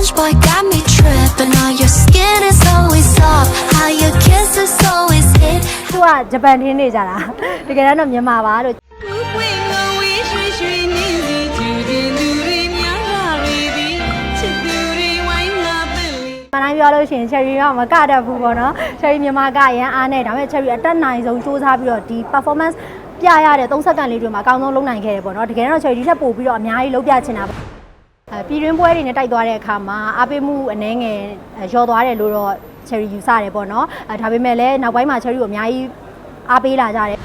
French boy got me tripping. All your skin is always soft. How your kiss is always hit. သူကဂျပန်ထင်းနေကြတာတကယ်တော့မြန်မာပါလို့ဝင်းငဝေးရွှေရွှေနေစီကျူတင်သူတွေများလာတွေသည်ချစ်သူတွေဝိုင်းလာပင်လေမနိုင်ပြောလို့ရှိရင် cherry ကမကတတ်ဘူးပေါ့နော် cherry မြန်မာကရန်အားနဲ့ဒါပေမဲ့ cherry အတက်နိုင်ဆုံးစူးစမ်းပြီးတော့ဒီ performance ပြရတဲ့30စက္ကန့်လေးတွေမှာအကောင်းဆုံးလုပ်နိုင်ခဲ့တယ်ပေါ့နော်တကယ်တော့ cherry ဒီထက်ပိုပြီးတော့အများကြီးလုပ်ပြချင်တာပေါ့အဲ ပြည်တွင်းပွဲတွေနဲ့တိုက်သွားတဲ့အခါမှာအားပေးမှုအနှဲငယ်ရောသွားတယ်လို့တော့ cherry ယူဆတယ်ပေါ့နော်အဲဒါပေမဲ့လည်းနောက်ပိုင်းမှာ cherry ကိုအများကြီးအားပေးလာကြတယ်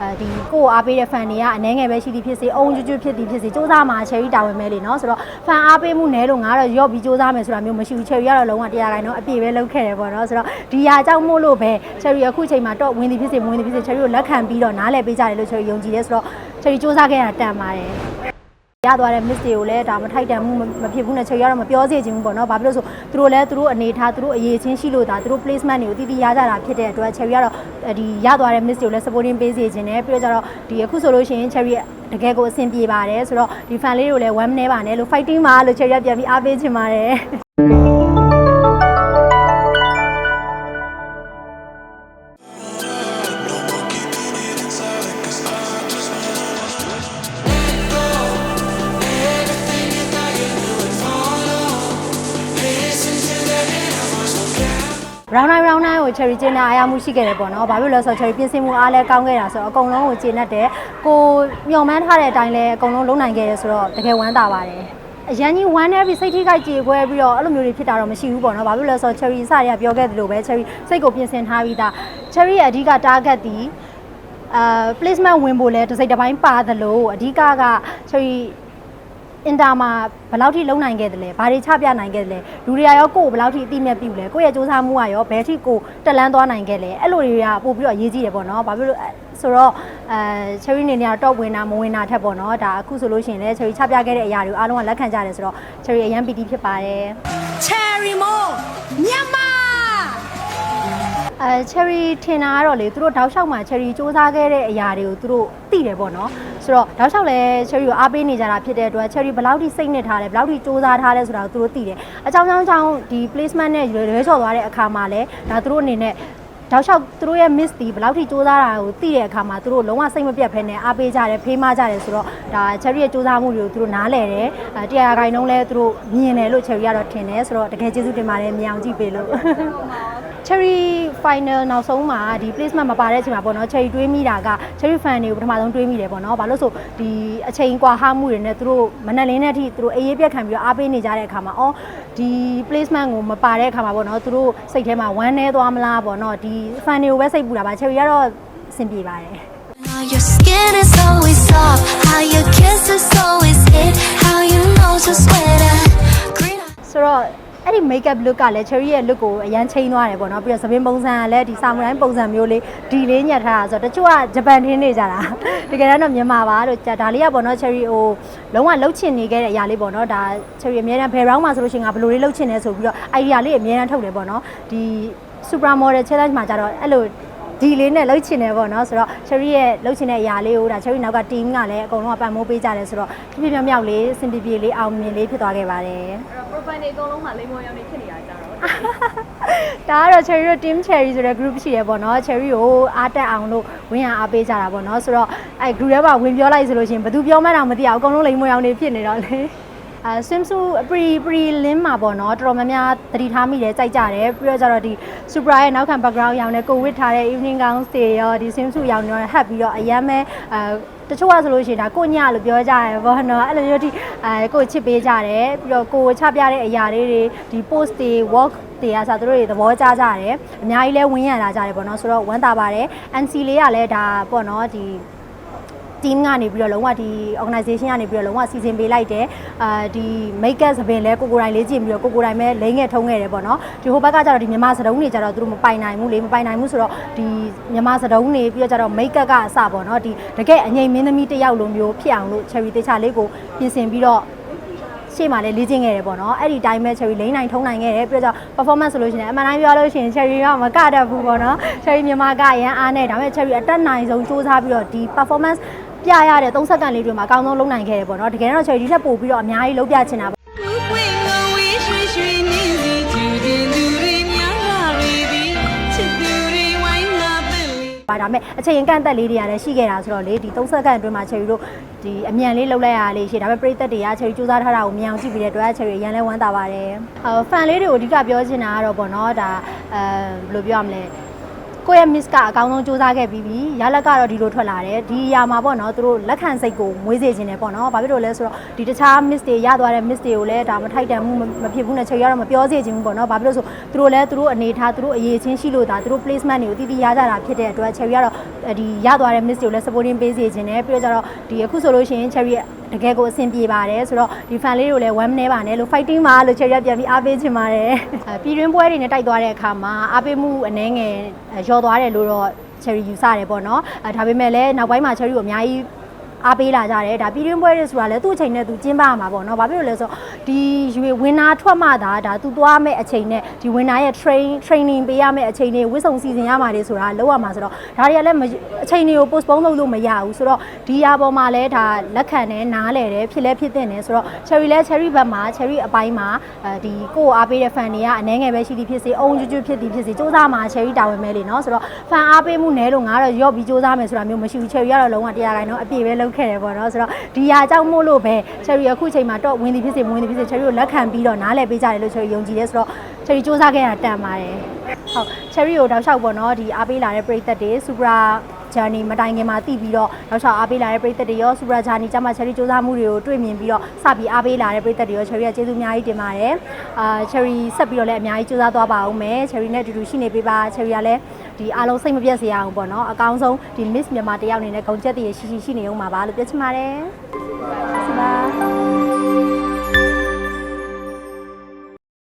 အဲဒီကိုယ့်ကိုအားပေးတဲ့ fan တွေကအနှဲငယ်ပဲရှိသည်ဖြစ်စေအုံကျွတ်ကျွတ်ဖြစ်သည်ဖြစ်စေစူးစမ်းမှာ cherry တာဝန်မဲလေနော်ဆိုတော့ fan အားပေးမှုနဲလို့ငါတော့ရော့ပြီးစူးစမ်းမယ်ဆိုတာမျိုးမရှိဘူး cherry ကတော့လုံးဝတရားခိုင်တော့အပြည့်ပဲလုပ်ခဲ့တယ်ပေါ့နော်ဆိုတော့ဒီဟာကြောင့်မို့လို့ပဲ cherry အခုချိန်မှာတော့ဝင်သည်ဖြစ်စေမဝင်သည်ဖြစ်စေ cherry ကိုလက်ခံပြီးတော့နားလည်ပေးကြတယ်လို့ cherry ယုံကြည်တယ်ဆိုတော့ cherry စူးစမ်းခဲ့ရတာတန်ပါတယ် ရသွားတဲ့ miss တွေကိုလည်းဒါမထိုက်တန်မှုမမဖြစ်ဘူးနဲ့ cherry ကတော့မပြောစေချင်ဘူးပေါ့နော်ဘာဖြစ်လို့ဆိုသူတို့လည်းသူတို့အနေထားသူတို့အရေးချင်းရှိလို့ဒါသူတို့ placement တွေကိုတည်တည်ရကြတာဖြစ်တဲ့အတွက် cherry ကတော့ဒီရသွားတဲ့ miss တွေကိုလည်း supporting ပေးစေချင်တယ်ပြီးတော့ကျတော့ဒီအခုဆိုလို့ရှိရင် cherry တကယ်ကိုအဆင်ပြေပါတယ်ဆိုတော့ဒီ fan လေးတွေကိုလည်း one နေပါနဲ့လို့ fighting ပါလို့ cherry ကပြန်ပြီးအားပေးချင်ပါတယ် round 9 round 9ကို cherry ကျင်းတဲ့အားရမှုရှိခဲ့တယ်ပေါ့နော်။ဘာဖြစ်လို့လဲဆိုတော့ cherry ပြင်ဆင်မှုအားလည်းကောင်းခဲ့တာဆိုတော့အကုန်လုံးကိုကျင်းတတ်တယ်။ကိုမျှော်မှန်းထားတဲ့အတိုင်းလည်းအကုန်လုံးလုံးနိုင်ခဲ့တယ်ဆိုတော့တကယ်ဝမ်းသာပါတယ်။အရန်ကြီးဝမ်းနေပြီးစိတ်ထိခိုက်ကြေခွဲပြီးတော့အဲ့လိုမျိုးတွေဖြစ်တာတော့မရှိဘူးပေါ့နော်။ဘာဖြစ်လို့လဲဆိုတော့ cherry စတွေကပြောခဲ့သလိုပဲ cherry စိတ်ကိုပြင်ဆင်ထားပြီးသား။ cherry ရဲ့အဓိက target ဒီအာ placement ဝင်ဖို့လဲတစ်စိတ်တစ်ပိုင်းပါသလိုအဓိကက cherry အင်တာမှာဘယ်လောက်ထိလုံနိုင်ခဲ့တယ်လဲဘာတွေချပြနိုင်ခဲ့တယ်လဲလူတွေကရောကိုယ်ကိုဘယ်လောက်ထိအတိအမြတ်ပြုလဲကိုယ့်ရဲ့စူးစမ်းမှုကရောဘယ်ထိကိုတက်လန်းသွားနိုင်ခဲ့လဲအဲ့လိုတွေကပို့ပြီးတော့အရေးကြီးတယ်ပေါ့နော်ဘာဖြစ်လို့လဲဆိုတော့အဲ cherry နေနေကတော့ top ဝင်တာမဝင်တာထက်ပေါ့နော်ဒါအခုဆိုလို့ရှိရင်လည်း cherry ချပြခဲ့တဲ့အရာတွေကိုအားလုံးကလက်ခံကြတယ်ဆိုတော့ cherry အရန်ပီတိဖြစ်ပါတယ် Cherry Mo မြန်မာအဲ cherry ထင်တာကတော့လေသူတို့တောက်လျှောက်မှာ cherry စူးစမ်းခဲ့တဲ့အရာတွေကိုသူတို့သိတယ်ပေါ့နော် ဆိုတော့တောက်လျှောက်လဲ cherry ကိုအားပေးနေကြတာဖြစ်တဲ့အတွက် cherry ဘယ်လောက်ထိစိတ်နှစ်ထားလဲဘယ်လောက်ထိစူးစမ်းထားလဲဆိုတာကိုသူတို့သိတယ်အကြောင်းကြောင်းကြောင်းဒီ placement နဲ့ရွေးချော်သွားတဲ့အခါမှာလဲဒါသူတို့အနေနဲ့တောက်လျှောက်သူတို့ရဲ့ miss တီဘယ်လောက်ထိစူးစမ်းတာကိုသိတဲ့အခါမှာသူတို့လုံးဝစိတ်မပြတ်ဖဲနဲ့အားပေးကြတယ်ဖေးမကြတယ်ဆိုတော့ဒါ cherry ရဲ့စူးစမ်းမှုတွေကိုသူတို့နားလည်တယ်အဲတရားခိုင်နှုန်းလဲသူတို့မြင်တယ်လို့ cherry ကတော့ထင်တယ်ဆိုတော့တကယ်ကျေးဇူးတင်ပါတယ်မြင်အောင်ကြည့်ပေးလို့ cherry final နောက်ဆုံးမှာဒီ placement မပါတဲ့အချိန်မှာပေါ့နော် cherry တွေးမိတာက cherry fan တွေကိုပထမဆုံးတွေးမိတယ်ပေါ့နော်ဘာလို့ဆိုဒီအချိန်ကွာဟမှုတွေနဲ့သူတို့မနက်လင်းတဲ့အထိသူတို့အေးအေးပြက်ခံပြီးတော့အားပေးနေကြတဲ့အခါမှာအော်ဒီ placement ကိုမပါတဲ့အခါမှာပေါ့နော်သူတို့စိတ်ထဲမှာဝမ်းနေသွားမလားပေါ့နော်ဒီ fan တွေကိုပဲစိတ်ပူတာပါ cherry ကတော့အဆင်ပြေပါတယ် How your skin is always soft. How your kiss is always hit. How your nose is wetter. Green ဆိုတော့ အဲ့ဒီ makeup look ကလည်း cherry ရဲ့ look ကိုအရန်ချိန်သွားတယ်ပေါ့နော်ပြီးတော့သပင်းပုံစံကလည်းဒီ samurai ပုံစံမျိုးလေးဒီလေးညက်ထားတာဆိုတော့တချို့ကဂျပန်ထင်းနေကြတာတကယ်တော့မြန်မာပါလို့ဒါလေးကပေါ့နော် cherry ဟိုလုံးဝလှုပ်ချင်နေခဲ့တဲ့အရာလေးပေါ့နော်ဒါ cherry အများအားဘယ် round မှာဆိုလို့ရှိရင်ငါဘယ်လိုလေးလှုပ်ချင်နေဆိုပြီးတော့ idea လေးအများအားထုတ်တယ်ပေါ့နော်ဒီ super model challenge မှာကြတော့အဲ့လို ဒီလေးနဲ့လှုပ်ချင်တယ်ပေါ့နော်ဆိုတော့ cherry ရဲ့လှုပ်ချင်တဲ့အရာလေးကိုဒါ cherry နောက်က team ကလည်းအကုန်လုံးကပံ့ပိုးပေးကြတယ်ဆိုတော့ပြပြမြောက်မြောက်လေးစင်ပြပြလေးအောင်မြင်လေးဖြစ်သွားခဲ့ပါတယ် profile တွေအကုန်လုံးမှာလိမ္မော်ရောင်နေဖြစ်နေတာကြတော့ဒါကတော့ cherry တို့ team cherry ဆိုတဲ့ group ရှိရပေါ့နော် cherry ကိုအားတက်အောင်လို့ဝင်ရအားပေးကြတာပေါ့နော်ဆိုတော့အဲ group ထဲမှာဝင်ပြောလိုက်ဆိုလို့ရှိရင်ဘယ်သူပြောမှန်းတော့မသိအောင်အကုန်လုံးလိမ်မွေအောင်နေဖြစ်နေတော့လေ အဲ swimsuit pre pre lim မှာပေါ့နော်တော်တော်များများသတိထားမိတယ်ကြိုက်ကြတယ်ပြီးတော့ကျတော့ဒီ supra ရဲ့နောက်ခံ background ရောင်နဲ့ကိုဝစ်ထားတဲ့ evening gown တွေရောဒီ swimsuit ရောင်တွေရောဟပ်ပြီးတော့အရမ်းပဲအဲတချို့ကဆိုလို့ရှိရင်ဒါကိုညလို့ပြောကြတယ်ပေါ့နော်အဲ့လိုမျိုးဒီအဲကိုချစ်ပေးကြတယ်ပြီးတော့ကိုချပြတဲ့အရာလေးတွေဒီ post တွေ work တွေကစားသူတို့တွေသဘောကျကြတယ်အများကြီးလဲဝင်းရလာကြတယ်ပေါ့နော်ဆိုတော့ဝမ်းသာပါတယ် NC လေးကလည်းဒါပေါ့နော်ဒီ team ကနေပြီးတော့လုံးဝဒီ organization ကနေပြီးတော့လုံးဝစီစဉ်ပေးလိုက်တယ်အာဒီ makeup သပင်လဲကိုကိုယ်တိုင်လေးကြည့်ပြီးတော့ကိုကိုယ်တိုင်ပဲလိမ့်ငယ်ထုံးခဲ့တယ်ပေါ့နော်ဒီဟိုဘက်ကကျတော့ဒီမြန်မာစတုံးတွေကျတော့သူတို့မပိုင်နိုင်ဘူးလေမပိုင်နိုင်ဘူးဆိုတော့ဒီမြန်မာစတုံးတွေပြီးတော့ကျတော့ makeup ကအစပေါ့နော်ဒီတကယ်အငိမ့်မင်းသမီးတစ်ယောက်လိုမျိုးဖြစ်အောင်လို့ cherry တေချာလေးကိုပြင်ဆင်ပြီးတော့ရှေ့မှာလည်းလေ့ကျင့်ခဲ့တယ်ပေါ့နော်အဲ့ဒီတိုင်းပဲ cherry လိမ့်နိုင်ထုံးနိုင်ခဲ့တယ်ပြီးတော့ performance ဆိုလို့ရှိရင်အမှန်တိုင်းပြောလို့ရှိရင် cherry ကမကတတ်ဘူးပေါ့နော် cherry မြန်မာကရန်အားနဲ့ဒါပေမဲ့ cherry အတက်နိုင်ဆုံးစူးစမ်းပြီးတော့ဒီ performance ပြရတဲ့၃စက္ကန့်လေးတွေမှာအကောင်းဆုံးလုပ်နိုင်ခဲ့တယ်ပေါ့နော်တကယ်တော့ charity ထက်ပိုပြီးတော့အများကြီးလုပ်ပြချင်တာပေါ့ပါဒါပေမဲ့အချိန်ကန့်သက်လေးတွေကလည်းရှိခဲ့တာဆိုတော့လေဒီ30စက္ကန့်အတွင်းမှာ cherry တို့ဒီအမြန်လေးလှုပ်လိုက်ရလေးရှိဒါပေမဲ့ပရိသတ်တွေက cherry စူးစမ်းထားတာကိုမြန်အောင်ကြည့်ပြီးတဲ့အတွက် cherry ရန်လဲဝမ်းသာပါတယ်ဟိုဖန်လေးတွေကိုအဓိကပြောချင်တာကတော့ဗောနော်ဒါအဲဘယ်လိုပြောရမလဲ ကိုယ့်ရဲ့ miss ကအကောင်းဆုံးစူးစမ်းခဲ့ပြီးပြီရလက်ကတော့ဒီလိုထွက်လာတယ်ဒီအရာမှာပေါ့နော်သူတို့လက်ခံစိတ်ကိုမွေးစေခြင်းတယ်ပေါ့နော်ဘာဖြစ်လို့လဲဆိုတော့ဒီတခြား miss တွေရသွားတဲ့ miss တွေကိုလည်းဒါမထိုက်တန်မှုမမဖြစ်ဘူးနဲ့ချိန်ရတော့မပြောစေခြင်းဘူးပေါ့နော်ဘာဖြစ်လို့ဆိုသူတို့လည်းသူတို့အနေထားသူတို့အရေးချင်းရှိလို့ဒါသူတို့ placement တွေကိုတည်တည်ရကြတာဖြစ်တဲ့အတွက် cherry ကတော့ဒီရသွားတဲ့ miss တွေကိုလည်း supporting ပေးစေခြင်းတယ်ပြီးတော့ကျတော့ဒီအခုဆိုလို့ရှိရင် cherry တကယ်ကိုအဆင်ပြေပါတယ်ဆိုတော့ဒီ fan လေးတွေကိုလည်း one နေပါနဲ့လို့ fighting ပါလို့ cherry ကပြန်ပြီးအားပေးချင်ပါတယ်အဲပြည်တွင်းပွဲတွေနဲ့တိုက်သွားတဲ့အခါမှာအားပေးမှုအနှဲငယ်ရော်သွားတယ်လို့တော့ cherry ယူဆတယ်ပေါ့နော်အဲဒါပေမဲ့လည်းနောက်ပိုင်းမှာ cherry ကိုအများကြီး အားပေးလာကြတယ်ဒါပြည်တွင်းပွဲတွေဆိုတာလည်းသူ့အချိန်နဲ့သူကျင်းပရမှာပေါ့နော်ဘာဖြစ်လို့လဲဆိုတော့ဒီရွေဝင်နာထွက်မှသာဒါသူသွားမဲ့အချိန်နဲ့ဒီဝင်နာရဲ့ train training ပေးရမဲ့အချိန်တွေဝစ်ဆုံစီစဉ်ရမှာတွေဆိုတာလောက်ရမှာဆိုတော့ဒါတွေကလည်းအချိန်တွေကို postpone လုပ်လို့မရဘူးဆိုတော့ဒီအပေါ်မှာလည်းဒါလက်ခံတယ်နားလဲတယ်ဖြစ်လဲဖြစ်တဲ့တယ်ဆိုတော့ cherry လဲ cherry ဘက်မှာ cherry အပိုင်းမှာဒီကိုယ်အားပေးတဲ့ fan တွေကအနှဲငယ်ပဲရှိသည်ဖြစ်စေအုံကျွတ်ကျွတ်ဖြစ်သည်ဖြစ်စေစူးစမ်းမှာ cherry တာဝန်ပဲလေနော်ဆိုတော့ fan အားပေးမှုနည်းလို့ငါတော့ရော့ပြီးစူးစမ်းမယ်ဆိုတာမျိုးမရှိဘူး cherry ကတော့လုံးဝတရားတိုင်းတော့အပြည့်ပဲလုပ်ခဲ့တယ်ပေါ့နော်ဆိုတော့ဒီဟာကြောင့်မို့လို့ပဲ cherry အခုချိန်မှာတော့ဝင်သည်ဖြစ်စေမဝင်သည်ဖြစ်စေ cherry ကိုလက်ခံပြီးတော့နားလည်ပေးကြတယ်လို့ cherry ယုံကြည်တယ်ဆိုတော့ cherry စ조사ခဲ့တာတန်ပါတယ်ဟုတ် cherry ကိုတောက်လျှောက်ပေါ့နော်ဒီအားပေးလာတဲ့ပရိသတ်တွေ supra journey မတိုင်ခင်မှာတည်ပြီးတော့နောက်ချက်အားပေးလာတဲ့ပရိသတ်တွေရော super journey ကျမှ cherry စူးစမ်းမှုတွေကိုတွေ့မြင်ပြီးတော့စပြီးအားပေးလာတဲ့ပရိသတ်တွေရော cherry ကကျေးဇူးအများကြီးတင်ပါတယ်အာ cherry ဆက်ပြီးတော့လည်းအများကြီးစူးစမ်းသွားပါအောင်မယ် cherry နဲ့အတူတူရှိနေပေးပါ cherry ကလည်း ဒီအားလုံးစိတ်မပြတ်စေရအောင်ပေါ့နော်အကောင်းဆုံးဒီ miss မြန်မာတယောက်အနေနဲ့ဂုဏ်ချက်တည်းရှိရှိရှိနေအောင်ပါပါလို့ပြောချင်ပါတယ် Bye.